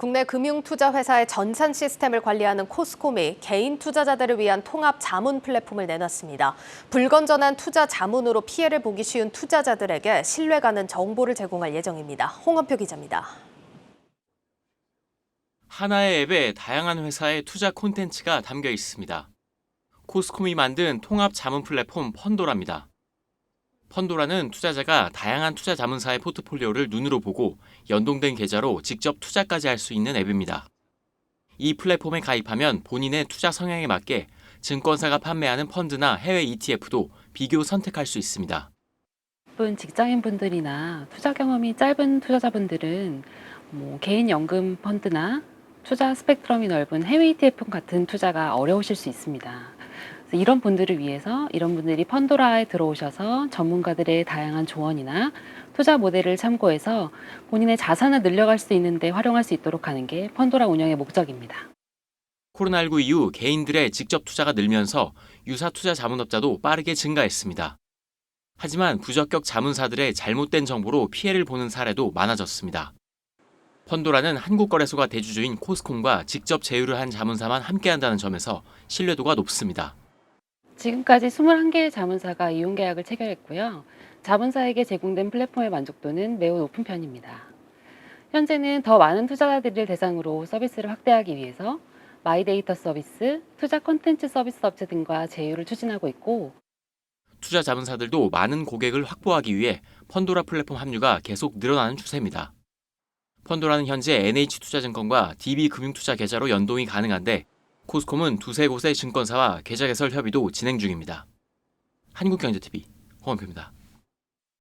국내 금융투자회사의 전산 시스템을 관리하는 코스콤이 개인 투자자들을 위한 통합 자문 플랫폼을 내놨습니다. 불건전한 투자 자문으로 피해를 보기 쉬운 투자자들에게 신뢰가는 정보를 제공할 예정입니다. 홍원표 기자입니다. 하나의 앱에 다양한 회사의 투자 콘텐츠가 담겨 있습니다. 코스콤이 만든 통합 자문 플랫폼 펀도라입니다. 펀도라는 투자자가 다양한 투자 자문사의 포트폴리오를 눈으로 보고 연동된 계좌로 직접 투자까지 할 수 있는 앱입니다. 이 플랫폼에 가입하면 본인의 투자 성향에 맞게 증권사가 판매하는 펀드나 해외 ETF도 비교 선택할 수 있습니다. 바쁜 직장인분들이나 투자 경험이 짧은 투자자분들은 뭐 개인 연금 펀드나 투자 스펙트럼이 넓은 해외 ETF 같은 투자가 어려우실 수 있습니다. 이런 분들을 위해서 이런 분들이 펀도라에 들어오셔서 전문가들의 다양한 조언이나 투자 모델을 참고해서 본인의 자산을 늘려갈 수 있는데 활용할 수 있도록 하는 게 펀도라 운영의 목적입니다. 코로나19 이후 개인들의 직접 투자가 늘면서 유사 투자 자문업자도 빠르게 증가했습니다. 하지만 부적격 자문사들의 잘못된 정보로 피해를 보는 사례도 많아졌습니다. 펀도라는 한국거래소가 대주주인 코스콤과 직접 제휴를 한 자문사만 함께한다는 점에서 신뢰도가 높습니다. 지금까지 21개의 자문사가 이용 계약을 체결했고요. 자문사에게 제공된 플랫폼의 만족도는 매우 높은 편입니다. 현재는 더 많은 투자자들을 대상으로 서비스를 확대하기 위해서 마이데이터 서비스, 투자 콘텐츠 서비스 업체 등과 제휴를 추진하고 있고 투자 자문사들도 많은 고객을 확보하기 위해 펀도라 플랫폼 합류가 계속 늘어나는 추세입니다. 펀도라는 현재 NH투자증권과 DB금융투자 계좌로 연동이 가능한데 코스콤은 두세 곳의 증권사와 계좌 개설 협의도 진행 중입니다. 한국경제TV 홍원표입니다.